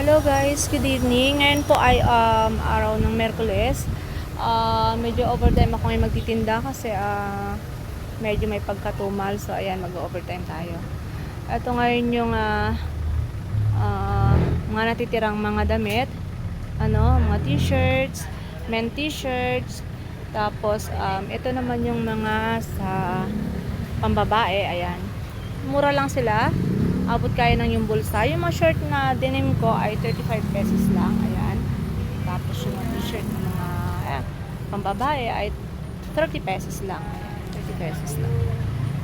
Hello guys, good evening. Ngayon po ay um, araw ng Merkules. Ah, medyo overtime ako ngayon magtitinda kasi ah, medyo may pagkatumal. So ayan, mag-overtime tayo. Ito ngayon yung ah, ah, mga natitirang mga damit. Ano, mga t-shirts, men t-shirts. Tapos um, ito naman yung mga sa pambabae. Ayan. Mura lang sila abot kaya ng yung bulsa. Yung mga shirt na denim ko ay 35 pesos lang. Ayan. Tapos yung t-shirt ng mga eh, pambabae ay 30 pesos lang. Ayan, 30 pesos lang.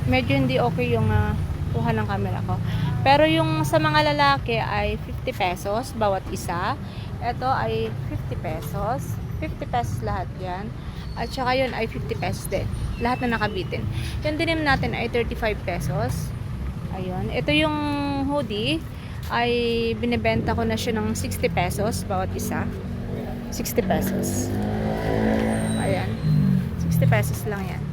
Medyo hindi okay yung ah, kuha ng camera ko. Pero yung sa mga lalaki ay 50 pesos bawat isa. Ito ay 50 pesos. 50 pesos lahat yan. At saka yun ay 50 pesos din. Lahat na nakabitin. Yung denim natin ay 35 pesos. Ayun. Ito yung hoodie ay binebenta ko na siya ng 60 pesos bawat isa. 60 pesos. Ayan. 60 pesos lang yan.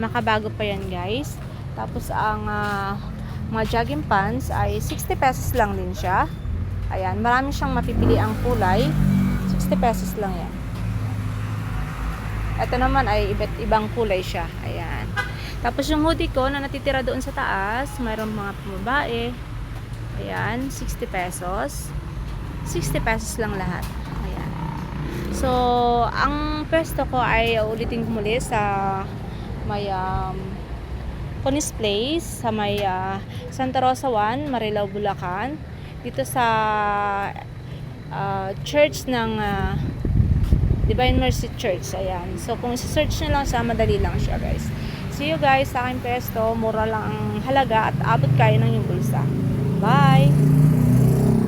Makabago pa yan guys. Tapos ang ah, mga jogging pants ay 60 pesos lang din siya. Ayan. Marami siyang mapipili ang kulay. 60 pesos lang yan. Ito naman ay iba't ibang kulay siya. Ayan. Tapos yung hoodie ko na natitira doon sa taas, mayroong mga pamabae. Ayan, 60 pesos. 60 pesos lang lahat. Ayan. So, ang pwesto ko ay ulitin ko muli sa may um, Conis Place, sa may ah, Santa Rosa 1, Marilao, Bulacan. Dito sa ah, church ng ah, Divine Mercy Church. Ayan. So, kung search nyo lang siya, madali lang siya, guys. See you guys sa aking pesto. Mura lang ang halaga at abot kayo ng yung bulsa. Bye!